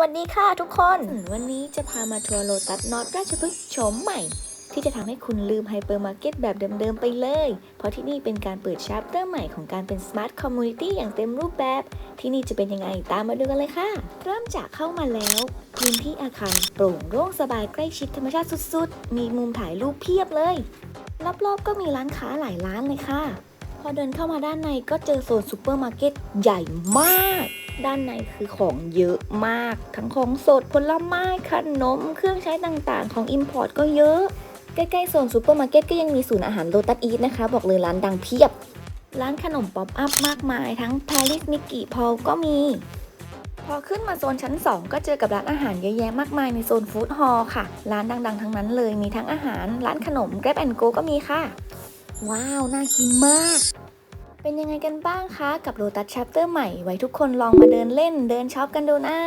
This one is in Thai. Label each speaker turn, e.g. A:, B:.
A: วัสดีค่ะทุกคน วันนี้จะพามาทัวร์โลตัสนอตราชพฤกษ์โฉมใหม่ ที่จะทำให้คุณลืมไฮเปอร์มาร์เก็ตแบบเดิม ๆ ไปเลย เพราะที่นี่เป็นการเปิดชาร์ปเริ่มใหม่ของการเป็นสมาร์ทคอมมูนิตี้อย่างเต็มรูปแบบ ที่นี่จะเป็นยังไงตามมาดูกันเลยค่ะ เริ่มจากเข้ามาแล้ว พื้นที่อาคารโปร่งโล่งสบายใกล้ชิดธรรมชาติสุด ๆ มีมุมถ่ายรูปเพียบเลยรอบๆก็มีร้านค้าหลายร้านเลยค่ะ พอเดินเข้ามาด้านในก็เจอโซนซูเปอร์มาร์เก็ตใหญ่มาก ด้านในคือของเยอะมาก ทั้งของสดผลไม้ขนม เครื่องใช้ต่างๆ ของ Import ก็เยอะ ใกล้ๆโซนซูเปอร์มาร์เก็ตก็ยังมีศูนย์อาหารโ o ตัสอีทนะคะ บอกเลยร้านดังเพียบ ร้านขนมป๊อปอัพมากมาย ทั้ง Paris m i k i p a u ก็มี พอขึ้นมาโซนชั้น 2 ก็เจอกับร้านอาหารเยอะแยะมากมายในโซนฟู้ดฮอลล์ค่ะ ร้านดังๆ ทั้งนั้นเลยมีทั้งอาหาร ร้านขนม Grab and Go ก็มีค่ะ ว้าว น่ากินมาก เป็นยังไงกันบ้างคะ กับโรตัสชัปเตอร์ใหม่ ไว้ทุกคนลองมาเดินเล่นเดินช็อปกันดูนะ